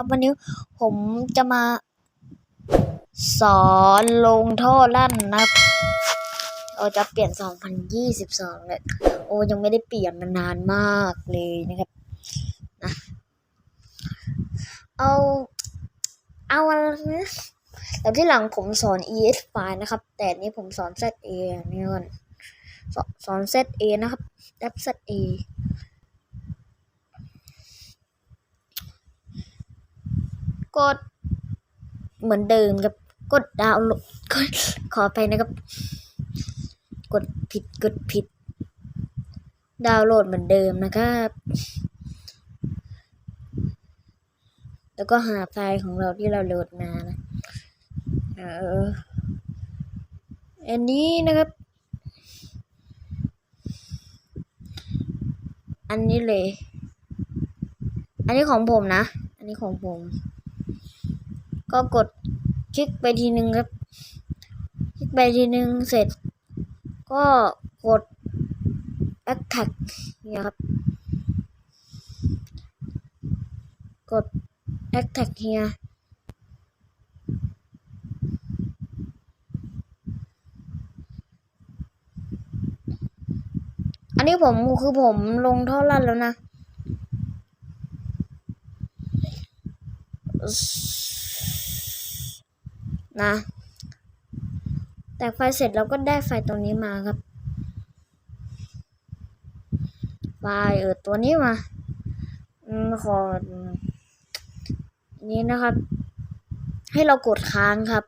ครับวันนี้ผมจะมา สอนลงท่อลั่นนะเราจะเปลี่ยน 2022 เลย โอ้ยังไม่ได้เปลี่ยนมานานมากเลยนะครับนะเอา เอาอะไรนะแต่ที่หลังผมสอน ES5 นะครับ แต่นี้ผมสอน ZA นี่ก่อนสอนสอน ZA นะครับแอป ZA กด เหมือนเดิมครับกดดาวน์โหลดกดขอไปนะครับ กดผิดกดผิด ดาวน์โหลดเหมือนเดิมนะครับ แล้วก็หาไฟล์ของเราที่เราโหลดมานะเอออันนี้นะครับ อันนี้เลย อันนี้ของผมนะ อันนี้ของผม ก็กดคลิกไปทีนึงครับ คลิกไปทีนึงเสร็จ ก็กด attack เนี่ยครับ กด attack เฮียอันนี้ผมคือผมลงท่อลั่นแล้วนะ นะ แต่ไฟเสร็จเราก็ได้ไฟตรงนี้มาครับ ไฟเออตัวนี้มาอขอนนี้นะครับ ให้เรากดค้างครับ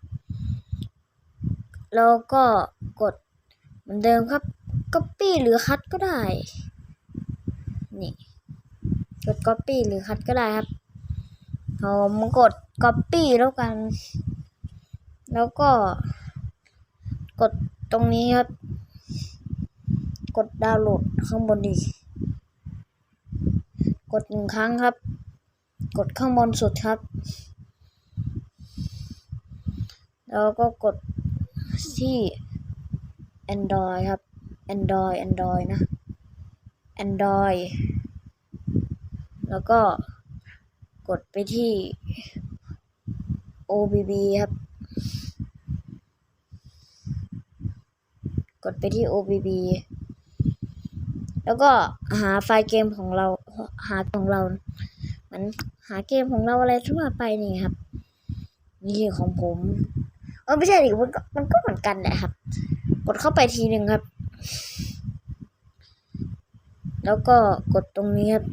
แล้วก็กดเหมือนเดิมครับ copy หรือคัดก็ได้ นี่กด copy หรือคัดก็ได้ครับผมกด copy แล้วกัน แล้วก็กดตรงนี้ครับ กดดาวน์โหลดข้างบนดีกดหนึ่งครั้งครับ กดข้างบนสุดครับ แล้วก็กดที่ Android ครับ Android Android นะ Android แล้วก็กดไปที่ OBB ครับ กดไปที่ OBB แล้วก็หาไฟล์เกมของเราหาของเราเหมือนหาเกมของเราอะไรทั่วไปนี่ครับ นี่ของผมเออไม่ใช่ดิมันก็มันก็เหมือนกันแหละครับ กดเข้าไปทีหนึ่งครับ แล้วก็กดตรงนี้ครับ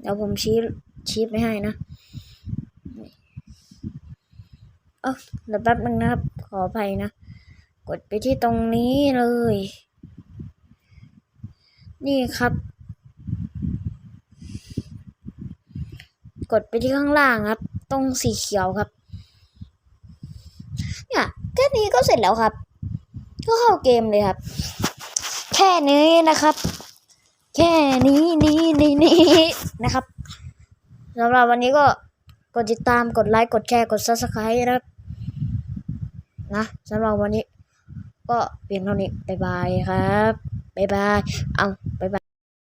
เดี๋ยวผมชี้ชี้ไปให้นะ เออเดี๋ยวแป๊บนึงนะครับ ขออภัยนะ กดไปที่ตรงนี้เลย นี่ครับ กดไปที่ข้างล่างครับ ตรงสีเขียวครับ เนี่ยแค่นี้ก็เสร็จแล้วครับ ก็เข้าเกมเลยครับ แค่นี้นะครับ แค่นี้นี้นี้นี้นะครับสำหรับวันนี้ก็ ดติดตามกดไลค์กดแชร์กด subscribe นะครับนะสำหรับวันนี้ ก็เพียงเท่านี้บ๊ายบายครับบ๊ายบายเอา